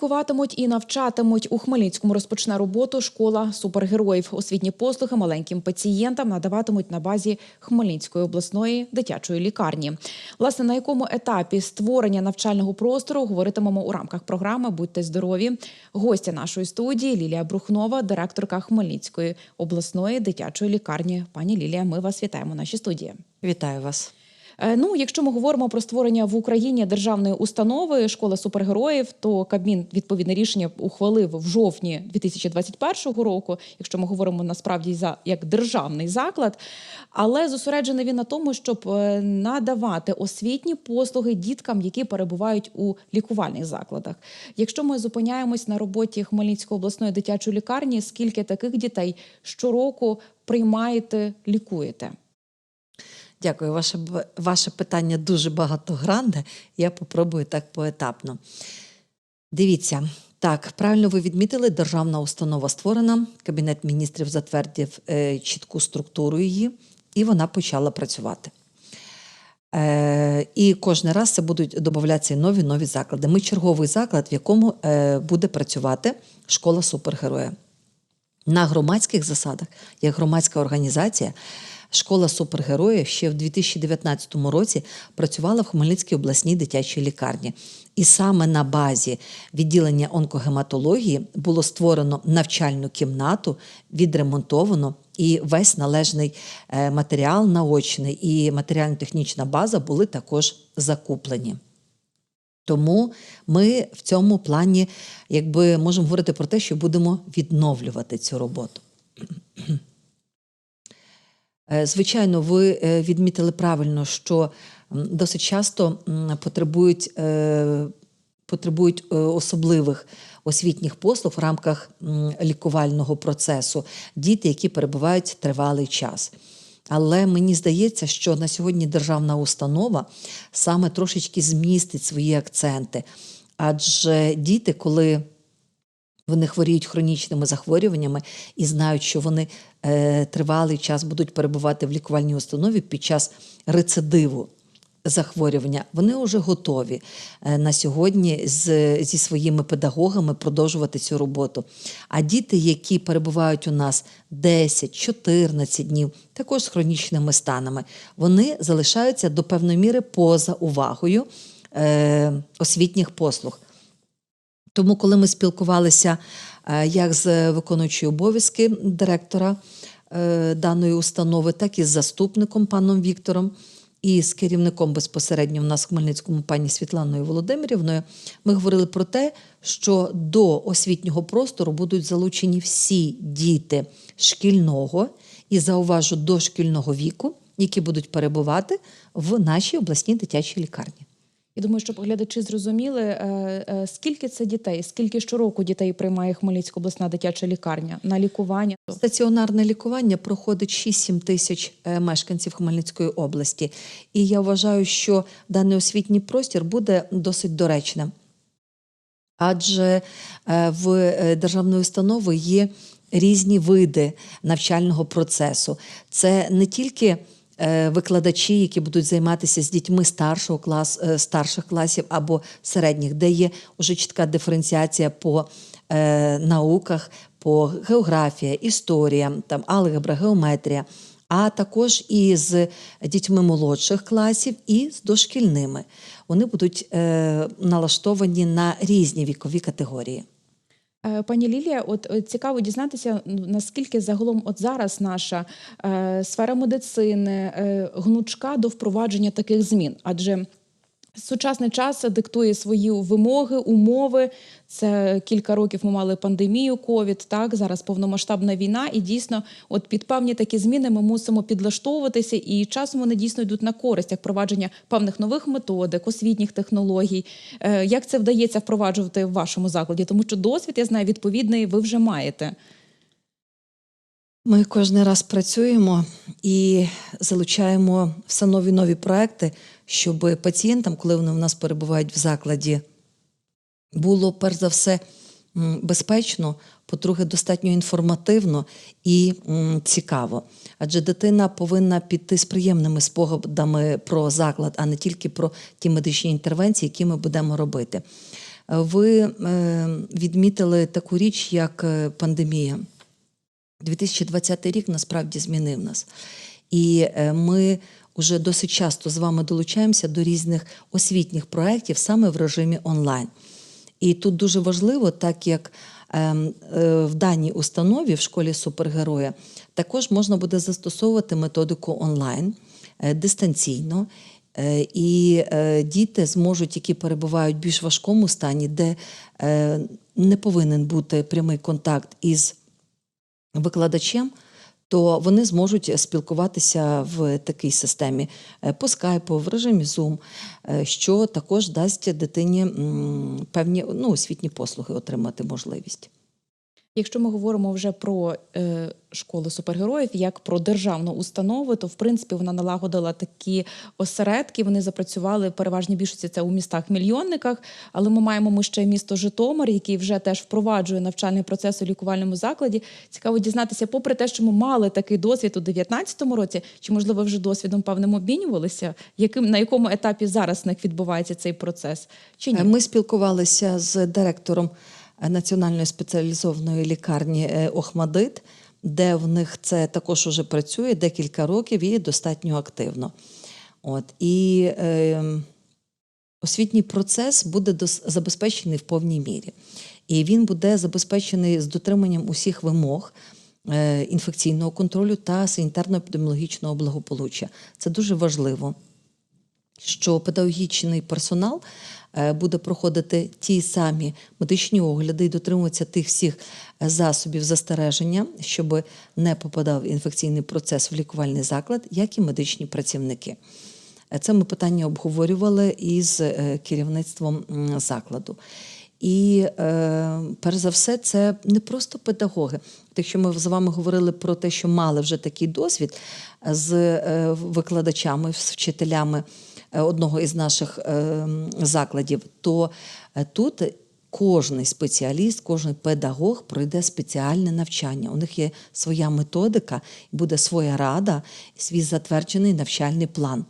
лікуватимуть і навчатимуть у Хмельницькому. Розпочне роботу школа супергероїв. Освітні послуги маленьким пацієнтам надаватимуть на базі Хмельницької обласної дитячої лікарні. Власне, на якому етапі створення навчального простору говоритимемо у рамках програми Будьте здорові. Гостя нашої студії Лілія Брухнова, директорка Хмельницької обласної дитячої лікарні. Пані Лілія, ми вас вітаємо в нашій студії. Вітаю вас. Е, Ну, якщо ми говоримо про створення в Україні державної установи школа супергероїв, то Кабмін відповідне рішення ухвалив в жовтні 2021 року. Якщо ми говоримо насправді за як державний заклад, але зосереджений він на тому, щоб е, надавати освітні послуги діткам, які перебувають у лікувальних закладах. Якщо ми зупиняємось на роботі Хмельницької обласної дитячої лікарні, скільки таких дітей щороку приймаєте, лікуєте? Дякую. Ваше, ваше питання дуже багатогранне. Я попробую так поетапно. Дивіться, так, правильно ви відмітили, державна установа створена, Кабінет міністрів затвердив е, чітку структуру її, і вона почала працювати. Е, і кожен раз це будуть додатися нові нові заклади. Ми черговий заклад, в якому е, буде працювати школа супергероя. На громадських засадах, як громадська організація, школа супергероїв ще в 2019 році працювала в Хмельницькій обласній дитячій лікарні. І саме на базі відділення онкогематології було створено навчальну кімнату, відремонтовано, і весь належний е, матеріал наочний і матеріально-технічна база були також закуплені. Тому ми в цьому плані якби можемо говорити про те, що будемо відновлювати цю роботу. Е, Звичайно, ви е, відмітили правильно, що досить часто потребують, е, потребують особливих освітніх послуг в рамках лікувального процесу діти, які перебувають тривалий час. Але мені здається, що на сьогодні державна установа саме трошечки змістить свої акценти. Адже діти, коли вони хворіють хронічними захворюваннями і знають, що вони е, тривалий час будуть перебувати в лікувальній установі під час рецидиву захворювання, вони вже готові е, на сьогодні з, зі своїми педагогами продовжувати цю роботу. А діти, які перебувають у нас 10-14 днів, також з хронічними станами, вони залишаються до певної міри поза увагою е, освітніх послуг. Тому, коли ми спілкувалися е, як з виконуючою обов'язки директора е, даної установи, так і з заступником паном Віктором, і з керівником безпосередньо в нас в Хмельницькому пані Світланою Володимирівною, ми говорили про те, що до освітнього простору будуть залучені всі діти шкільного і зауважу дошкільного віку, які будуть перебувати в нашій обласній дитячій лікарні. Я думаю, щоб глядачі зрозуміли, е, е, скільки це дітей, скільки щороку дітей приймає Хмельницька обласна дитяча лікарня на лікування. Стаціонарне лікування проходить 6-7 тисяч е, мешканців Хмельницької області. І я вважаю, що даний освітній простір буде досить доречним. Адже в державної установи є різні види навчального процесу. Це не тільки викладачі, які будуть займатися з дітьми старшого клас, е, старших класів або середніх, де є уже чітка диференціація по е, науках, по географія, історія, там алгебра, геометрія, а також і з дітьми молодших класів, і з дошкільними. Вони будуть е, налаштовані на різні вікові категорії. Е, Пані Лілія, от е, цікаво дізнатися, наскільки загалом от зараз наша е, сфера медицини гнучка до впровадження таких змін, адже Сучасний час диктує свої вимоги, умови. Це кілька років ми мали пандемію ковід. Так зараз повномасштабна війна, і дійсно, от під певні такі зміни ми мусимо підлаштовуватися, і часом вони дійсно йдуть на користь, як впровадження певних нових методик, освітніх технологій. Е, Як це вдається впроваджувати в вашому закладі? Тому що досвід я знаю відповідний, ви вже маєте. Ми кожен раз працюємо і залучаємо все нові нові проекти, щоб пацієнтам, коли вони в нас перебувають в закладі, було перш за все безпечно, по-друге, достатньо інформативно і цікаво. Адже дитина повинна піти з приємними спогадами про заклад, а не тільки про ті медичні інтервенції, які ми будемо робити. ви е, відмітили таку річ, як е, пандемія. 2020 рік насправді змінив нас. І е, ми вже досить часто з вами долучаємося до різних освітніх проєктів саме в режимі онлайн. І тут дуже важливо, так як ем, е, в даній установі в школі супергероя також можна буде застосовувати методику онлайн е, дистанційно. Е, І діти зможуть, які перебувають в більш важкому стані, де не повинен бути прямий контакт із викладачем, то вони зможуть спілкуватися в такій системі е, по скайпу, в режимі Zoom, е, що також дасть дитині певні ну, освітні послуги отримати можливість. Якщо ми говоримо вже про е, школу супергероїв як про державну установу, то в принципі вона налагодила такі осередки. Вони запрацювали в переважній більшості це у містах-мільйонниках. Але ми маємо ми ще місто Житомир, який вже теж впроваджує навчальний процес у лікувальному закладі. Цікаво дізнатися, попри те, що ми мали такий досвід у 2019 році, чи можливо вже досвідом певним обмінювалися? Яким на якому етапі зараз них відбувається цей процес? Чи ні? Ми спілкувалися з директором Національної спеціалізованої лікарні е, Охмадит, де в них це також уже працює декілька років і достатньо активно. От, і е, освітній процес буде забезпечений в повній мірі. І він буде забезпечений з дотриманням усіх вимог е, інфекційного контролю та санітарно-епідеміологічного благополуччя. Це дуже важливо що педагогічний персонал е, буде проходити ті самі медичні огляди і дотримуватися тих всіх е, засобів застереження, щоб не попадав інфекційний процес в лікувальний заклад, як і медичні працівники. Е, Це ми питання обговорювали із керівництвом закладу. І перш за все, це не просто педагоги. Якщо ми з вами говорили про те, що мали вже такий досвід з викладачами, з вчителями одного із наших е, закладів, то е, тут кожний спеціаліст, кожен педагог пройде спеціальне навчання. У них є своя методика, буде своя рада, свій затверджений навчальний план.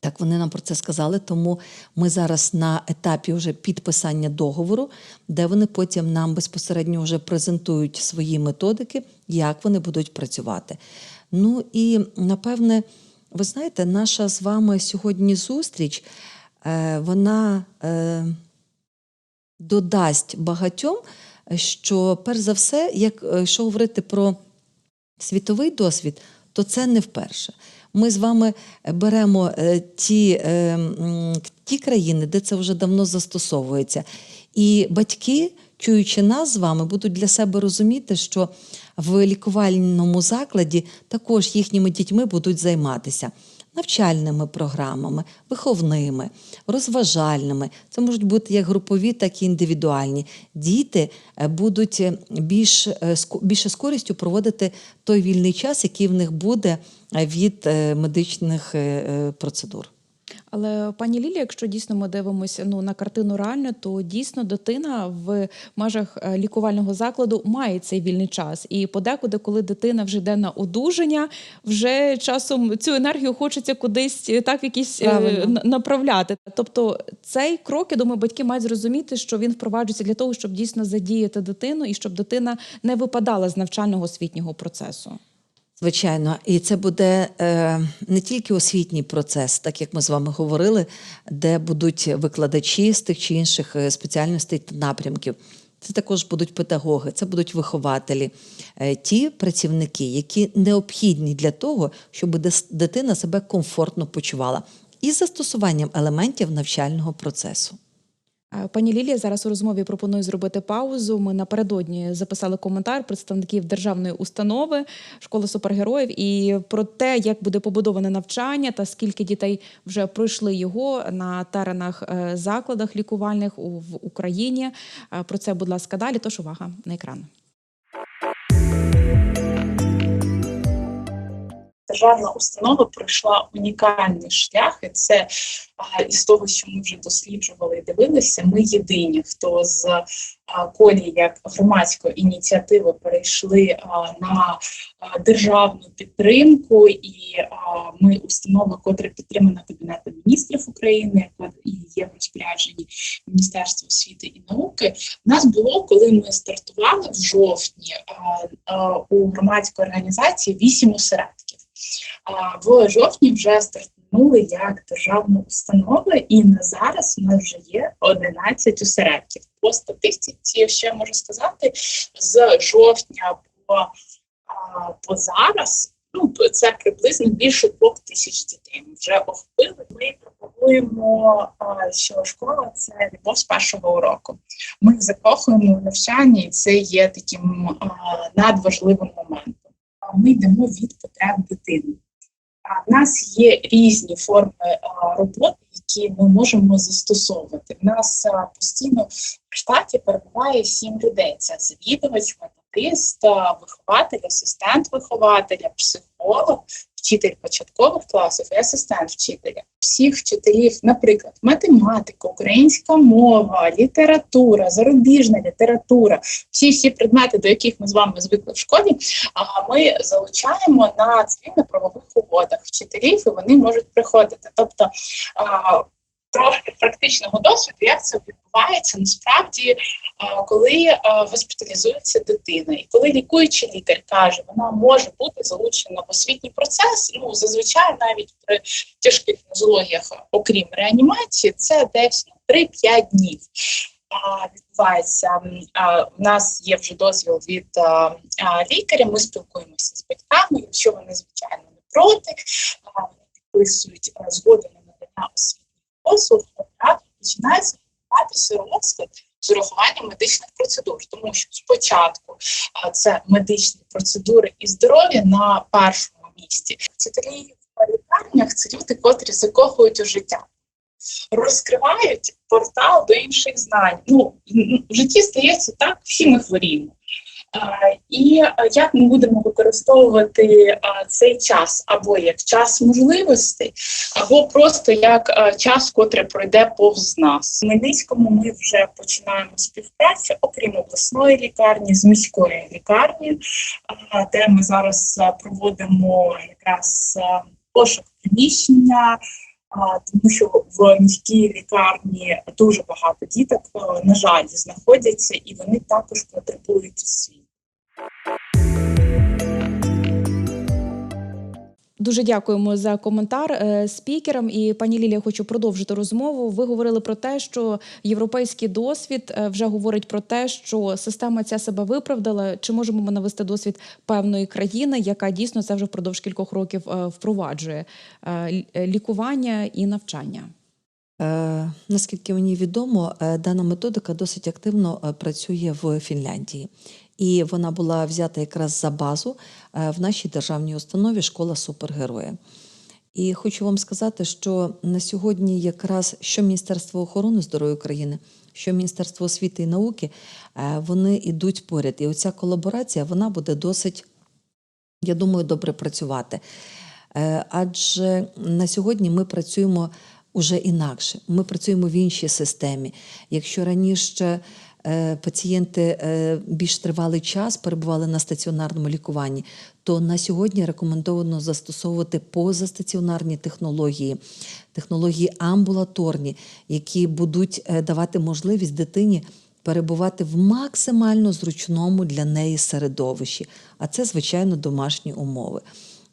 Так вони нам про це сказали, тому ми зараз на етапі вже підписання договору, де вони потім нам безпосередньо вже презентують свої методики, як вони будуть працювати. Ну і напевне, ви знаєте, наша з вами сьогодні зустріч, е, вона е, додасть багатьом, що перш за все, е, якщо говорити про світовий досвід, то це не вперше. Ми з вами беремо ті, ті країни, де це вже давно застосовується. І батьки, чуючи нас з вами, будуть для себе розуміти, що в лікувальному закладі також їхніми дітьми будуть займатися навчальними програмами, виховними, розважальними. Це можуть бути як групові, так і індивідуальні. Діти е, будуть е, більш, е, більше з користю проводити той вільний час, який в них буде від медичних процедур. Але пані Лілія, якщо дійсно ми дивимося ну на картину реально, то дійсно дитина в межах е, лікувального закладу має цей вільний час. І подекуди, коли дитина вже йде на одужання, вже часом цю енергію хочеться кудись е, так якісь е, Правильно. направляти. Тобто цей крок, я думаю, батьки мають зрозуміти, що він впроваджується для того, щоб дійсно задіяти дитину і щоб дитина не випадала з навчального освітнього процесу. Звичайно, і це буде е, не тільки освітній процес, так як ми з вами говорили, де будуть викладачі з тих чи інших е, спеціальностей та напрямків. Це також будуть педагоги, це будуть вихователі, е, ті працівники, які необхідні для того, щоб дитина себе комфортно почувала, із застосуванням елементів навчального процесу. Е, Пані Лілія, зараз у розмові пропоную зробити паузу. Ми напередодні записали коментар представників державної установи школи супергероїв і про те, як буде побудоване навчання та скільки дітей вже пройшли його на теренах е, закладах лікувальних в Україні. Е, Про це, будь ласка, далі. Тож увага на екран. Державна установа пройшла унікальний шлях, і це із того, що ми вже досліджували і дивилися. Ми єдині, хто з а, колії як громадської ініціативи перейшли на державну підтримку, і ми установа, котра підтримана Кабінетом міністрів України, яка є в розпорядженні Міністерства освіти і науки. У нас було, коли ми стартували в жовтні у громадської організації вісім осередків. В жовтні вже стартнули як державна установа, і на зараз у нас вже є 11 осередків. По статистиці ще можу сказати, з жовтня по, по зараз. Ну, це приблизно більше двох тисяч дітей. Ми вже охопили. Ми пропагуємо, а, що школа це любов з першого уроку. Ми закохуємо в навчання, і це є таким надважливим моментом. А Ми йдемо від потреб дитини. А в нас є різні форми роботи, які ми можемо застосовувати. У нас постійно в штаті перебуває сім людей: це завідувач, методист, вихователь, асистент вихователя, психолог, вчитель початкових класів і асистент вчителя. Всіх вчителів, наприклад, математика, українська мова, література, зарубіжна література, всі всі предмети, до яких ми з вами звикли в школі, а ми залучаємо на цивільно-правових угодах вчителів, і вони можуть приходити. Тобто трошки практичного досвіду, як це відбувається насправді, коли а, госпіталізується дитина, і коли лікуючий лікар каже, вона може бути залучена в освітній процес. Ну зазвичай навіть при тяжких нозологіях, окрім реанімації, це десь ну, 3-5 днів. Відбувається. У нас є вже дозвіл від а, лікаря. Ми спілкуємося з батьками. Якщо вони звичайно не проти, підписують згоду на надання освітніх послуг. Одразу починається відбуватися розклад з урахуванням медичних процедур, тому що спочатку це медичні процедури і здоров'я на першому місці. Вчителі в лікарнях це люди, котрі закохують у життя розкривають портал до інших знань. Ну, в житті стається так, всі ми хворіємо. І як ми будемо використовувати цей час або як час можливостей, або просто як час, котрий пройде повз нас. В Хмельницькому ми вже починаємо співпрацю, окрім обласної лікарні, з міської лікарні, де ми зараз проводимо якраз пошук приміщення. Тому що в міській лікарні дуже багато діток, е, на жаль, знаходяться, і вони також потребують освіти. Дуже дякуємо за коментар е, спікерам. І пані Лілія, хочу продовжити розмову. Ви говорили про те, що європейський досвід е, вже говорить про те, що система ця себе виправдала. Чи можемо ми навести досвід певної країни, яка дійсно це вже впродовж кількох років е, впроваджує лікування і навчання? Е, наскільки мені відомо, дана методика досить активно працює в Фінляндії. І вона була взята якраз за базу е, в нашій державній установі Школа супергероя. І хочу вам сказати, що на сьогодні якраз що Міністерство охорони здоров'я України, що Міністерство освіти і науки, е, вони йдуть поряд. І оця колаборація вона буде досить, я думаю, добре працювати. Е, Адже на сьогодні ми працюємо уже інакше. Ми працюємо в іншій системі. Якщо раніше пацієнти е, більш тривалий час перебували на стаціонарному лікуванні, то на сьогодні рекомендовано застосовувати позастаціонарні технології, технології амбулаторні, які будуть е, давати можливість дитині перебувати в максимально зручному для неї середовищі. А це, звичайно, домашні умови.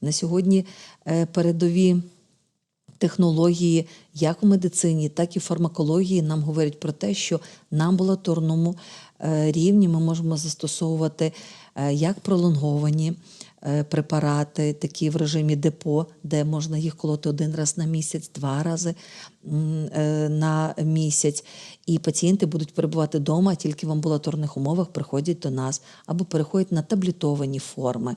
На сьогодні е, передові технології як у медицині, так і в фармакології нам говорять про те, що на амбулаторному е, рівні ми можемо застосовувати е, як пролонговані е, препарати, такі в режимі депо, де можна їх колоти один раз на місяць, два рази на місяць. І пацієнти будуть перебувати вдома, тільки в амбулаторних умовах приходять до нас або переходять на таблетовані форми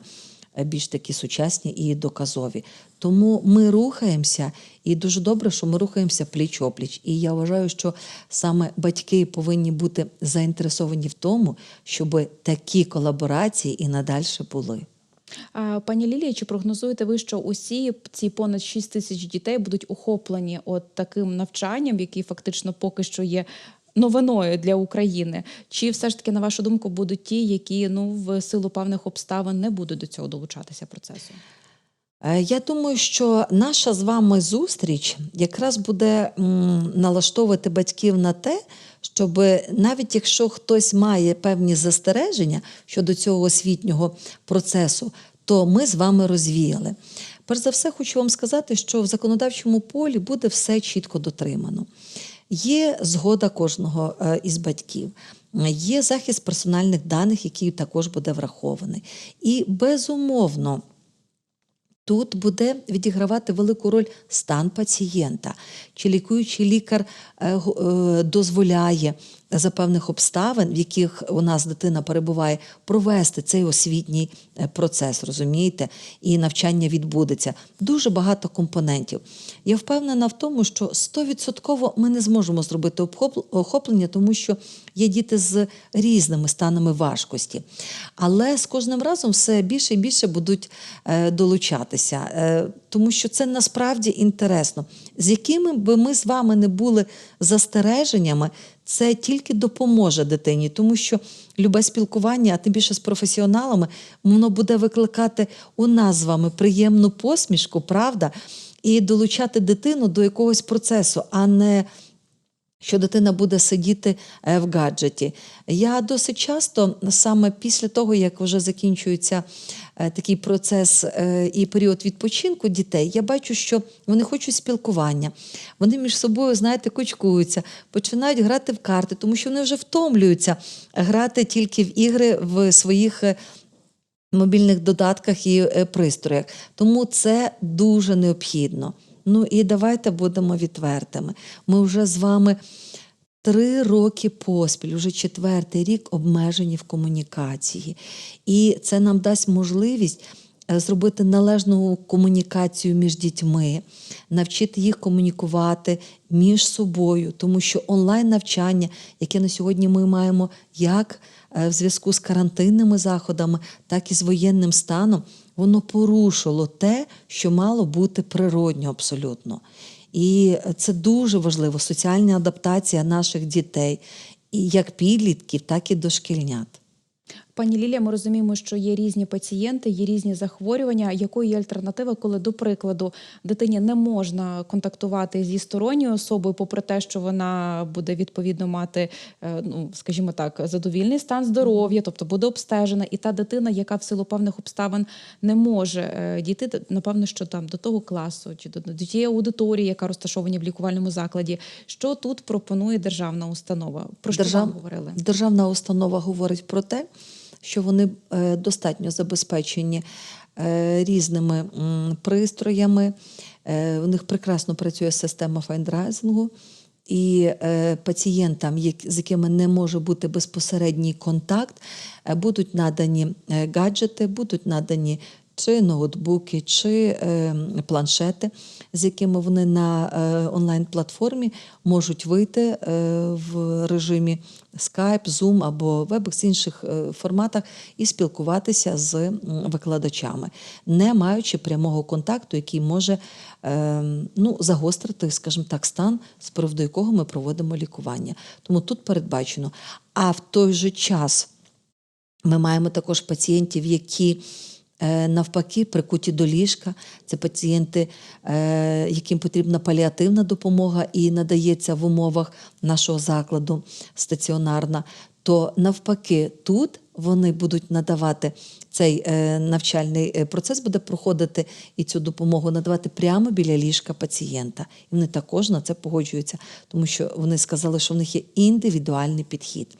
більш такі сучасні і доказові. Тому ми рухаємося, і дуже добре, що ми рухаємося пліч опліч. І я вважаю, що саме батьки повинні бути заінтересовані в тому, щоб такі колаборації і надальше були. Пані Лілія, чи прогнозуєте ви, що усі ці понад 6 тисяч дітей будуть охоплені от таким навчанням, який фактично поки що є новиною для України? Чи все ж таки, на вашу думку, будуть ті, які ну в силу певних обставин не будуть до цього долучатися процесу? Е, Я думаю, що наша з вами зустріч якраз буде налаштовувати батьків на те, щоб навіть якщо хтось має певні застереження щодо цього освітнього процесу, то ми з вами розвіяли. Перш за все, хочу вам сказати, що в законодавчому полі буде все чітко дотримано. Є згода кожного е, із батьків, є захист персональних даних, який також буде врахований. І безумовно. Тут буде відігравати велику роль стан пацієнта, чи лікуючий лікар е, е, дозволяє за певних обставин, в яких у нас дитина перебуває, провести цей освітній е, процес, розумієте, і навчання відбудеться. Дуже багато компонентів. Я впевнена в тому, що 100% ми не зможемо зробити охоплення, тому що є діти з різними станами важкості. Але з кожним разом все більше і більше будуть е, долучатися, е, тому що це насправді інтересно. З якими би ми з вами не були застереженнями, це тільки допоможе дитині, тому що любе спілкування, а тим більше з професіоналами, воно буде викликати у нас з вами приємну посмішку, правда, і долучати дитину до якогось процесу, а не що дитина буде сидіти е, в гаджеті. Я досить часто, саме після того, як вже закінчується е, такий процес е, і період відпочинку дітей, я бачу, що вони хочуть спілкування. Вони між собою, знаєте, кучкуються, починають грати в карти, тому що вони вже втомлюються грати тільки в ігри в своїх. Мобільних додатках і пристроях. Тому це дуже необхідно. Ну і давайте будемо відвертими. Ми вже з вами три роки поспіль, вже четвертий рік обмежені в комунікації. І це нам дасть можливість е, зробити належну комунікацію між дітьми, навчити їх комунікувати між собою, тому що онлайн-навчання, яке на сьогодні ми маємо як е, в зв'язку з карантинними заходами, так і з воєнним станом, воно порушило те, що мало бути природньо абсолютно. І це дуже важливо соціальна адаптація наших дітей, як підлітків, так і дошкільнят. Пані Лілія, ми розуміємо, що є різні пацієнти, є різні захворювання. Якою є альтернатива, коли, до прикладу, дитині не можна контактувати зі сторонньою особою, попри те, що вона буде відповідно мати, е, ну скажімо так, задовільний стан здоров'я, тобто буде обстежена, і та дитина, яка в силу певних обставин не може е, дійти, напевно, що там до того класу чи до, до тієї аудиторії, яка розташована в лікувальному закладі. Що тут пропонує державна установа? Про що Держав- вам говорили? Державна установа говорить про те, що вони е, достатньо забезпечені е, різними пристроями. Е, У них прекрасно працює система файндрайзингу. І е, пацієнтам, з якими не може бути безпосередній контакт, е, будуть надані е, гаджети, будуть надані чи ноутбуки, чи е, планшети, з якими вони на е, онлайн-платформі можуть вийти е, в режимі Skype, Zoom або WebEx, інших форматах і спілкуватися з викладачами, не маючи прямого контакту, який може ну, загострити, скажімо так, стан, з приводу якого ми проводимо лікування. Тому тут передбачено. А в той же час ми маємо також пацієнтів, які навпаки прикуті до ліжка. Це пацієнти, е, яким потрібна паліативна допомога і надається в умовах нашого закладу стаціонарна. То навпаки, тут вони будуть надавати цей е, навчальний е, процес, буде проходити і цю допомогу надавати прямо біля ліжка пацієнта. І вони також на це погоджуються, тому що вони сказали, що в них є індивідуальний підхід.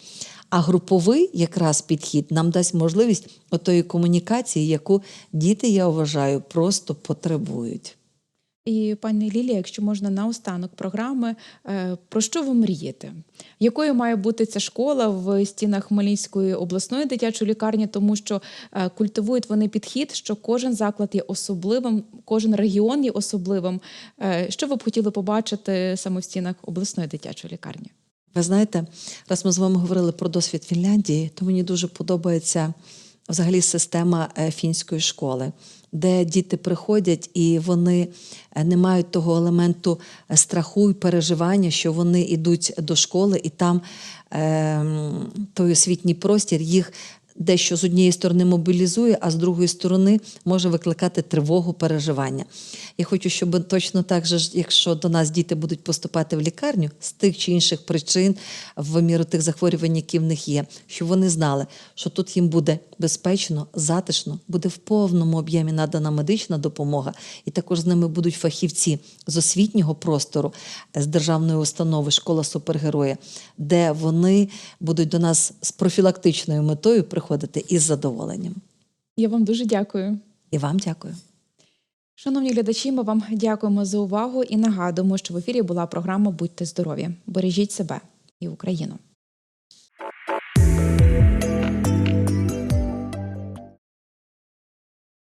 А груповий якраз підхід нам дасть можливість отої комунікації, яку діти, я вважаю, просто потребують. І пані Лілія, якщо можна наостанок програми, е, про що ви мрієте? Якою має бути ця школа в стінах Хмельницької обласної дитячої лікарні, тому що е, культивують вони підхід, що кожен заклад є особливим, кожен регіон є особливим. Е, Що ви б хотіли побачити саме в стінах обласної дитячої лікарні? Ви знаєте, раз ми з вами говорили про досвід Фінляндії, то мені дуже подобається взагалі система е, фінської школи, де діти приходять і вони е, не мають того елементу е, страху і переживання, що вони йдуть до школи, і там е, той освітній простір їх дещо з однієї сторони мобілізує, а з другої сторони може викликати тривогу, переживання. Я хочу, щоб точно так же, якщо до нас діти будуть поступати в лікарню з тих чи інших причин, в міру тих захворювань, які в них є, щоб вони знали, що тут їм буде безпечно, затишно, буде в повному об'ємі надана медична допомога, і також з ними будуть фахівці з освітнього простору, з державної установи Школа супергероя, де вони будуть до нас з профілактичною метою приходити із задоволенням. Я вам дуже дякую. І вам дякую. Шановні глядачі, ми вам дякуємо за увагу і нагадуємо, що в ефірі була програма Будьте здорові! Бережіть себе і Україну.